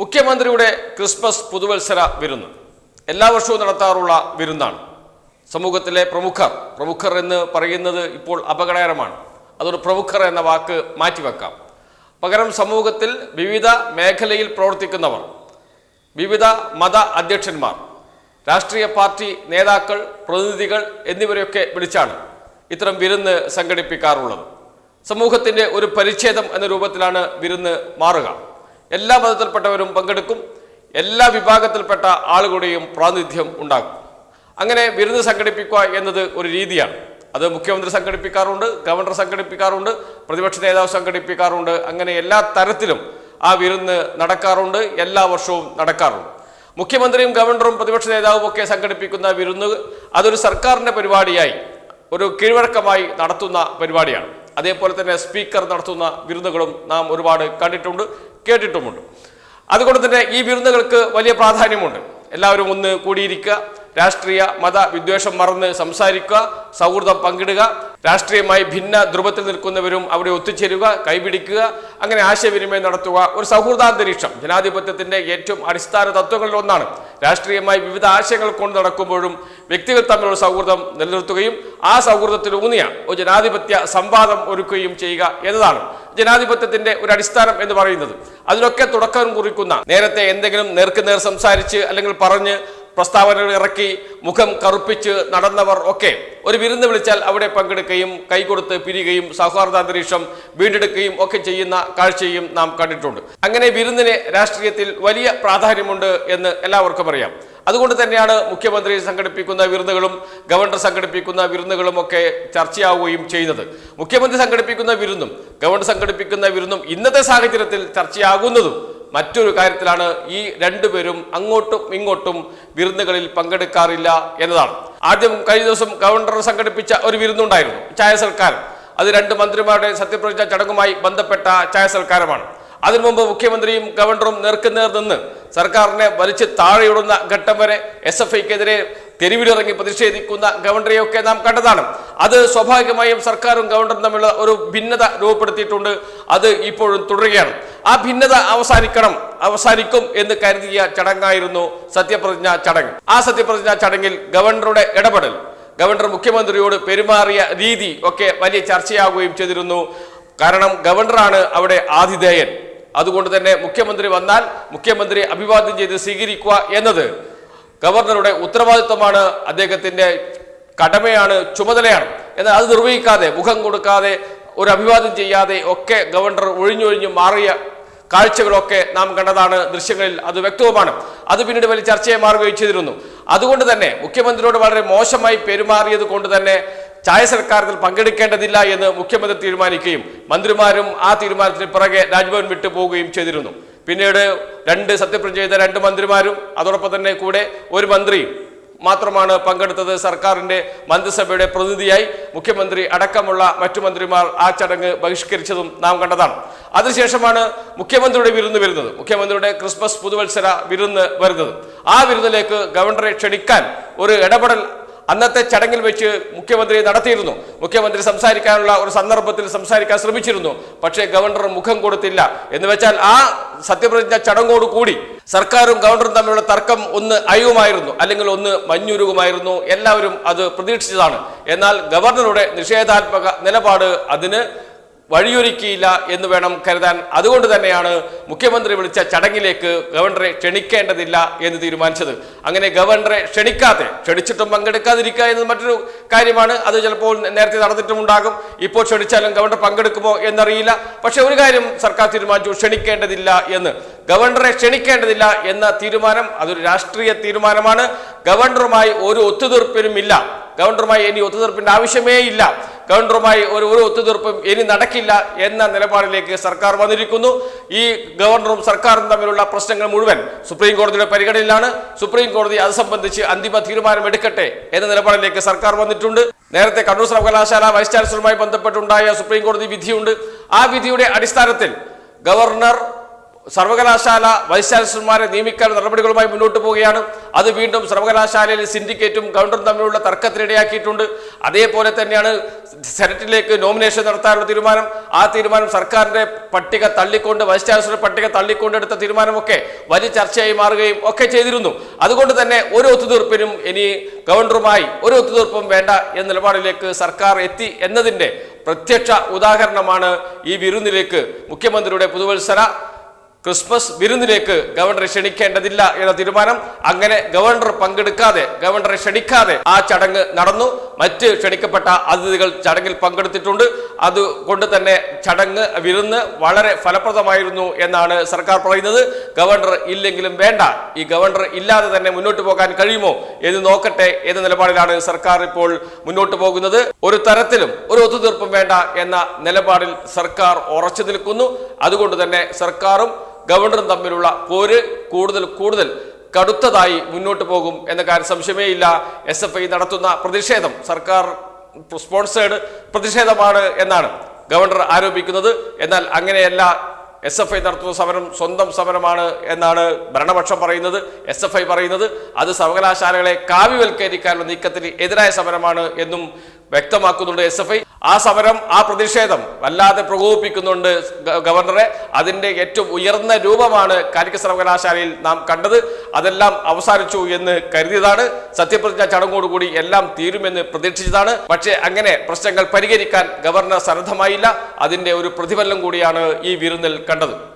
മുഖ്യമന്ത്രിയുടെ ക്രിസ്മസ് പുതുവത്സര വിരുന്ന്. എല്ലാ വർഷവും നടത്താറുള്ള വിരുന്നാണ്. സമൂഹത്തിലെ പ്രമുഖർ പ്രമുഖർ എന്ന് പറയുന്നത് ഇപ്പോൾ അപകടകരമാണ്. അതുകൊണ്ട് പ്രമുഖർ എന്ന വാക്ക് മാറ്റിവെക്കാം. പകരം സമൂഹത്തിൽ വിവിധ മേഖലയിൽ പ്രവർത്തിക്കുന്നവർ വിവിധ മത അധ്യക്ഷന്മാർ രാഷ്ട്രീയ പാർട്ടി നേതാക്കൾ പ്രതിനിധികൾ എന്നിവരെയൊക്കെ വിളിച്ചാണ് ഇത്തരം വിരുന്ന് സംഘടിപ്പിക്കാറുള്ളത്. സമൂഹത്തിന്റെ ഒരു പരിച്ഛേദം എന്ന രൂപത്തിലാണ് വിരുന്ന് മാറുക. എല്ലാ മതത്തിൽപ്പെട്ടവരും പങ്കെടുക്കും. എല്ലാ വിഭാഗത്തിൽപ്പെട്ട ആളുകളുടെയും പ്രാതിനിധ്യം ഉണ്ടാകും. അങ്ങനെ വിരുന്ന് സംഘടിപ്പിക്കുക എന്നത് ഒരു രീതിയാണ്. അത് മുഖ്യമന്ത്രി സംഘടിപ്പിക്കാറുണ്ട് ഗവർണർ സംഘടിപ്പിക്കാറുണ്ട് പ്രതിപക്ഷ നേതാവ് സംഘടിപ്പിക്കാറുണ്ട്. അങ്ങനെ എല്ലാ തരത്തിലും ആ വിരുന്ന് നടക്കാറുണ്ട് എല്ലാ വർഷവും നടക്കാറുണ്ട്. മുഖ്യമന്ത്രിയും ഗവർണറും പ്രതിപക്ഷ നേതാവും ഒക്കെ സംഘടിപ്പിക്കുന്ന വിരുന്ന് അതൊരു സർക്കാരിന്റെ പരിപാടിയായി ഒരു കീഴ്വഴക്കമായി നടത്തുന്ന പരിപാടിയാണ്. അതേപോലെ തന്നെ സ്പീക്കർ നടത്തുന്ന വിരുന്നുകളും നാം ഒരുപാട് കണ്ടിട്ടുണ്ട്. കേട്ടിട്ടുമുണ്ട്. അതുകൊണ്ട് തന്നെ ഈ വിരുന്നുകൾക്ക് വലിയ പ്രാധാന്യമുണ്ട്. എല്ലാവരും ഒന്ന് കൂടിയിരിക്കുക രാഷ്ട്രീയ മത വിദ്വേഷം മറന്ന് സംസാരിക്കുക സൗഹൃദം പങ്കിടുക രാഷ്ട്രീയമായി ഭിന്ന ധ്രുവത്തിൽ നിൽക്കുന്നവരും അവിടെ ഒത്തുചേരുക കൈപിടിക്കുക അങ്ങനെ ആശയവിനിമയം നടത്തുക ഒരു സൗഹൃദാന്തരീക്ഷം. ജനാധിപത്യത്തിന്റെ ഏറ്റവും അടിസ്ഥാന തത്വങ്ങളിൽ ഒന്നാണ്. രാഷ്ട്രീയമായി വിവിധ ആശയങ്ങൾ കൊണ്ട് നടക്കുമ്പോഴും വ്യക്തികൾ തമ്മിലുള്ള സൗഹൃദം നിലനിർത്തുകയും ആ സൗഹൃദത്തിൽ ഊന്നിയ ഒരു ജനാധിപത്യ സംവാദം ഒരുക്കുകയും ചെയ്യുക എന്നതാണ്. ജനാധിപത്യത്തിന്റെ ഒരു അടിസ്ഥാനം എന്ന് പറയുന്നത്. അതിനൊക്കെ തുടക്കം കുറിക്കുന്ന നേരത്തെ എന്തെങ്കിലും നേർക്ക് നേർ സംസാരിച്ച് അല്ലെങ്കിൽ പറഞ്ഞ് പ്രസ്താവനകൾ ഇറക്കി മുഖം കറുപ്പിച്ച് നടന്നവർ ഒക്കെ ഒരു വിരുന്ന് വിളിച്ചാൽ അവിടെ പങ്കെടുക്കുകയും കൈകൊടുത്ത് പിരിയുകയും സൗഹാർദ്ദാന്തരീക്ഷം വീണ്ടെടുക്കുകയും ഒക്കെ ചെയ്യുന്ന കാഴ്ചയും നാം കണ്ടിട്ടുണ്ട്. അങ്ങനെ വിരുന്നിന് രാഷ്ട്രീയത്തിൽ വലിയ പ്രാധാന്യമുണ്ട് എന്ന് എല്ലാവർക്കും അറിയാം. അതുകൊണ്ട് തന്നെയാണ് മുഖ്യമന്ത്രി സംഘടിപ്പിക്കുന്ന വിരുന്നുകളും ഗവർണർ സംഘടിപ്പിക്കുന്ന വിരുന്നുകളും ഒക്കെ ചർച്ചയാവുകയും ചെയ്യുന്നത്. മുഖ്യമന്ത്രി സംഘടിപ്പിക്കുന്ന വിരുന്നും ഗവർണർ സംഘടിപ്പിക്കുന്ന വിരുന്നും ഇന്നത്തെ സാഹചര്യത്തിൽ ചർച്ചയാകുന്നതും മറ്റൊരു കാര്യത്തിലാണ് ഈ രണ്ടുപേരും അങ്ങോട്ടും ഇങ്ങോട്ടും വിരുന്നുകളിൽ പങ്കെടുക്കാറില്ല എന്നതാണ്. ആദ്യം കഴിഞ്ഞ ദിവസം ഗവർണർ സംഘടിപ്പിച്ച ഒരു വിരുന്നുണ്ടായിരുന്നു ചായ സൽക്കാരം. അത് രണ്ട് മന്ത്രിമാരുടെ സത്യപ്രതിജ്ഞ ചടങ്ങുമായി ബന്ധപ്പെട്ട ചായ സൽക്കാരമാണ്. അതിനു മുമ്പ് മുഖ്യമന്ത്രിയും ഗവർണറും നേർക്കുനേർ നിന്ന് സർക്കാരിനെ വലിച്ചു താഴെയിടുന്ന ഘട്ടം വരെ എസ് എഫ് ഐക്കെതിരെ തെരുവിലിറങ്ങി പ്രതിഷേധിക്കുന്ന ഗവർണറെയൊക്കെ നാം കണ്ടതാണ്. അത് സ്വാഭാവികമായും സർക്കാരും ഗവർണറും തമ്മിലുള്ള ഒരു ഭിന്നത രൂപപ്പെടുത്തിയിട്ടുണ്ട്. അത് ഇപ്പോഴും തുടരുകയാണ്. ആ ഭിന്നത അവസാനിക്കണം അവസാനിക്കും എന്ന് കരുതിയ ചടങ്ങായിരുന്നു സത്യപ്രതിജ്ഞ ചടങ്ങ്. ആ സത്യപ്രതിജ്ഞ ചടങ്ങിൽ ഗവർണറുടെ ഇടപെടൽ ഗവർണർ മുഖ്യമന്ത്രിയോട് പെരുമാറിയ രീതി ഒക്കെ വലിയ ചർച്ചയാവുകയും ചെയ്തിരുന്നു. കാരണം ഗവർണറാണ് അവിടെ ആതിഥേയൻ. അതുകൊണ്ട് തന്നെ മുഖ്യമന്ത്രി വന്നാൽ മുഖ്യമന്ത്രി അഭിവാദ്യം ചെയ്ത് സ്വീകരിക്കുക എന്നത് ഗവർണറുടെ ഉത്തരവാദിത്വമാണ് അദ്ദേഹത്തിന്റെ കടമയാണ് ചുമതലയാണ്. എന്നാൽ അത് നിർവഹിക്കാതെ മുഖം കൊടുക്കാതെ ഒരു അഭിവാദ്യം ചെയ്യാതെ ഒക്കെ ഗവർണർ ഒഴിഞ്ഞൊഴിഞ്ഞ് മാറിയ കാഴ്ചകളൊക്കെ നാം കണ്ടതാണ് ദൃശ്യങ്ങളിൽ അത് വ്യക്തവുമാണ്. അത് പിന്നീട് വലിയ ചർച്ചയെ മാറുകയും ചെയ്തിരുന്നു. അതുകൊണ്ട് തന്നെ മുഖ്യമന്ത്രിയോട് വളരെ മോശമായി പെരുമാറിയത് കൊണ്ട് തന്നെ ചായ സൽക്കാരത്തിൽ പങ്കെടുക്കേണ്ടതില്ല എന്ന് മുഖ്യമന്ത്രി തീരുമാനിക്കുകയും മന്ത്രിമാരും ആ തീരുമാനത്തിന് പിറകെ രാജ്ഭവൻ വിട്ടു പോവുകയും ചെയ്തിരുന്നു. പിന്നീട് രണ്ട് സത്യപ്രതിജ്ഞ ചെയ്ത രണ്ട് മന്ത്രിമാരും അതോടൊപ്പം തന്നെ കൂടെ ഒരു മന്ത്രി മാത്രമാണ് പങ്കെടുത്തത്. സർക്കാരിന്റെ മന്ത്രിസഭയുടെ പ്രതിനിധിയായി മുഖ്യമന്ത്രി അടക്കമുള്ള മറ്റു മന്ത്രിമാർ ആ ചടങ്ങ് ബഹിഷ്കരിച്ചതും നാം കണ്ടതാണ്. അതിനുശേഷമാണ് മുഖ്യമന്ത്രിയുടെ വിരുന്ന് വരുന്നത്. മുഖ്യമന്ത്രിയുടെ ക്രിസ്മസ് പുതുവത്സര വിരുന്ന് വരുന്നത്. ആ വിരുന്നിലേക്ക് ഗവർണറെ ക്ഷണിക്കാൻ ഒരു ഇടപെടൽ അന്നത്തെ ചടങ്ങിൽ വെച്ച് മുഖ്യമന്ത്രി നടത്തിയിരുന്നു. മുഖ്യമന്ത്രി സംസാരിക്കാനുള്ള ഒരു സന്ദർഭത്തിൽ സംസാരിക്കാൻ ശ്രമിച്ചിരുന്നു. പക്ഷേ ഗവർണർ മുഖം കൊടുത്തില്ല. എന്ന് വെച്ചാൽ ആ സത്യപ്രതിജ്ഞ ചടങ്ങോട് കൂടി സർക്കാരും ഗവർണറും തമ്മിലുള്ള തർക്കം ഒന്ന് അയവുമായിരുന്നു. അല്ലെങ്കിൽ ഒന്ന് മഞ്ഞുരുകുമായിരുന്നു. എല്ലാവരും അത് പ്രതീക്ഷിച്ചതാണ്. എന്നാൽ ഗവർണറുടെ നിഷേധാത്മക നിലപാട് അതിന് വഴിയൊരുക്കിയില്ല എന്ന് വേണം കരുതാൻ. അതുകൊണ്ട് തന്നെയാണ് മുഖ്യമന്ത്രി വിളിച്ച ചടങ്ങിലേക്ക് ഗവർണറെ ക്ഷണിക്കേണ്ടതില്ല എന്ന് തീരുമാനിച്ചത്. അങ്ങനെ ഗവർണറെ ക്ഷണിക്കാതെ ക്ഷണിച്ചിട്ടും പങ്കെടുക്കാതിരിക്കുക എന്നത് മറ്റൊരു കാര്യമാണ്. അത് ചിലപ്പോൾ നേരത്തെ നടന്നിട്ടുമുണ്ടാകും ഇപ്പോൾ ക്ഷണിച്ചാലും ഗവർണർ പങ്കെടുക്കുമോ എന്നറിയില്ല. പക്ഷേ ഒരു കാര്യം സർക്കാർ തീരുമാനിച്ചു ക്ഷണിക്കേണ്ടതില്ല എന്ന്. ഗവർണറെ ക്ഷണിക്കേണ്ടതില്ല എന്ന തീരുമാനം അതൊരു രാഷ്ട്രീയ തീരുമാനമാണ്. ഗവർണറുമായി ഒരു ഒത്തുതീർപ്പിനും ഇല്ല ഗവർണറുമായി ഇനി ഒത്തുതീർപ്പിന്റെ ആവശ്യമേ ഇല്ല ഗവർണറുമായി ഒരു ഒരു ഒത്തുതീർപ്പും ഇനി നടക്കില്ല എന്ന നിലപാടിലേക്ക് സർക്കാർ വന്നിരിക്കുന്നു. ഈ ഗവർണറും സർക്കാരും തമ്മിലുള്ള പ്രശ്നങ്ങൾ മുഴുവൻ സുപ്രീം കോടതിയുടെ പരിഗണനയിലാണ്. സുപ്രീം കോടതി അത് സംബന്ധിച്ച് അന്തിമ തീരുമാനം എടുക്കട്ടെ എന്ന നിലപാടിലേക്ക് സർക്കാർ വന്നിട്ടുണ്ട്. നേരത്തെ കണ്ണൂർ സർവകലാശാല വൈസ് ചാൻസലറുമായി ബന്ധപ്പെട്ടുണ്ടായ സുപ്രീം കോടതി വിധിയുണ്ട്. ആ വിധിയുടെ അടിസ്ഥാനത്തിൽ ഗവർണർ സർവകലാശാല വൈസ് ചാൻസലർമാരെ നിയമിക്കാൻ നടപടികളുമായി മുന്നോട്ട് പോവുകയാണ്. അത് വീണ്ടും സർവകലാശാലയിലെ സിൻഡിക്കേറ്റും ഗവർണറും തമ്മിലുള്ള തർക്കത്തിനിടയാക്കിയിട്ടുണ്ട് അതേപോലെ തന്നെയാണ് സെനറ്റിലേക്ക് നോമിനേഷൻ നടത്താനുള്ള തീരുമാനം. ആ തീരുമാനം സർക്കാരിന്റെ പട്ടിക തള്ളിക്കൊണ്ട് വൈസ് ചാൻസലർ പട്ടിക തള്ളിക്കൊണ്ട് എടുത്ത തീരുമാനമൊക്കെ വലിയ ചർച്ചയായി മാറുകയും ഒക്കെ ചെയ്തിരുന്നു. അതുകൊണ്ട് തന്നെ ഒരു ഒത്തുതീർപ്പിനും ഇനി ഗവർണറുമായി ഒരു ഒത്തുതീർപ്പും വേണ്ട എന്ന നിലപാടിലേക്ക് സർക്കാർ എത്തി എന്നതിന്റെ പ്രത്യക്ഷ ഉദാഹരണമാണ് ഈ വിരുന്നിലേക്ക് മുഖ്യമന്ത്രിയുടെ പുതുവത്സര ക്രിസ്മസ് വിരുന്നിലേക്ക് ഗവർണറെ ക്ഷണിക്കേണ്ടതില്ല എന്ന തീരുമാനം അങ്ങനെ ഗവർണർ പങ്കെടുക്കാതെ ഗവർണറെ ക്ഷണിക്കാതെ ആ ചടങ്ങ് നടന്നു. മറ്റ് ക്ഷണിക്കപ്പെട്ട അതിഥികൾ ചടങ്ങിൽ പങ്കെടുത്തിട്ടുണ്ട്. അതുകൊണ്ട് തന്നെ ചടങ്ങ് വിരുന്ന് വളരെ ഫലപ്രദമായിരുന്നു എന്നാണ് സർക്കാർ പറയുന്നത്. ഗവർണർ ഇല്ലെങ്കിലും വേണ്ട. ഈ ഗവർണർ ഇല്ലാതെ തന്നെ മുന്നോട്ട് പോകാൻ കഴിയുമോ എന്ന് നോക്കട്ടെ എന്ന നിലപാടിലാണ് സർക്കാർ ഇപ്പോൾ മുന്നോട്ട് പോകുന്നത്. ഒരു തരത്തിലും ഒരു ഒത്തുതീർപ്പും വേണ്ട എന്ന നിലപാടിൽ സർക്കാർ ഉറച്ചു നിൽക്കുന്നു. അതുകൊണ്ട് തന്നെ സർക്കാരും ഗവർണറും തമ്മിലുള്ള പോര് കൂടുതൽ കൂടുതൽ കടുത്തതായി മുന്നോട്ട് പോകും എന്ന കാര്യം സംശയമേ ഇല്ല എസ് എഫ് ഐ നടത്തുന്ന പ്രതിഷേധം സർക്കാർ സ്പോൺസേഡ് പ്രതിഷേധമാണ് എന്നാണ് ഗവർണർ ആരോപിക്കുന്നത്. എന്നാൽ അങ്ങനെയല്ല എസ് എഫ് ഐ നടത്തുന്ന സമരം സ്വന്തം സമരമാണ് എന്നാണ് ഭരണപക്ഷം പറയുന്നത്. എസ് എഫ് ഐ പറയുന്നത് അത് സർവകലാശാലകളെ കാവ്യവൽക്കരിക്കാനുള്ള നീക്കത്തിന് എതിരായ സമരമാണ് എന്നും വ്യക്തമാക്കുന്നുണ്ട് എസ് എഫ് ഐ. ആ സമരം ആ പ്രതിഷേധം വല്ലാതെ പ്രകോപിപ്പിക്കുന്നുണ്ട് ഗവർണറെ. അതിന്റെ ഏറ്റവും ഉയർന്ന രൂപമാണ് കാലിക്കറ്റ് സർവകലാശാലയിൽ നാം കണ്ടത്. അതെല്ലാം അവസാനിച്ചു എന്ന് കരുതിയതാണ്. സത്യപ്രതിജ്ഞ ചടങ്ങോടുകൂടി എല്ലാം തീരുമെന്ന് പ്രതീക്ഷിച്ചതാണ്. പക്ഷേ അങ്ങനെ പ്രശ്നങ്ങൾ പരിഹരിക്കാൻ ഗവർണർ സന്നദ്ധമായില്ല. അതിന്റെ ഒരു പ്രതിഫലനം കൂടിയാണ് ഈ വിരുന്നിൽ കണ്ടത്.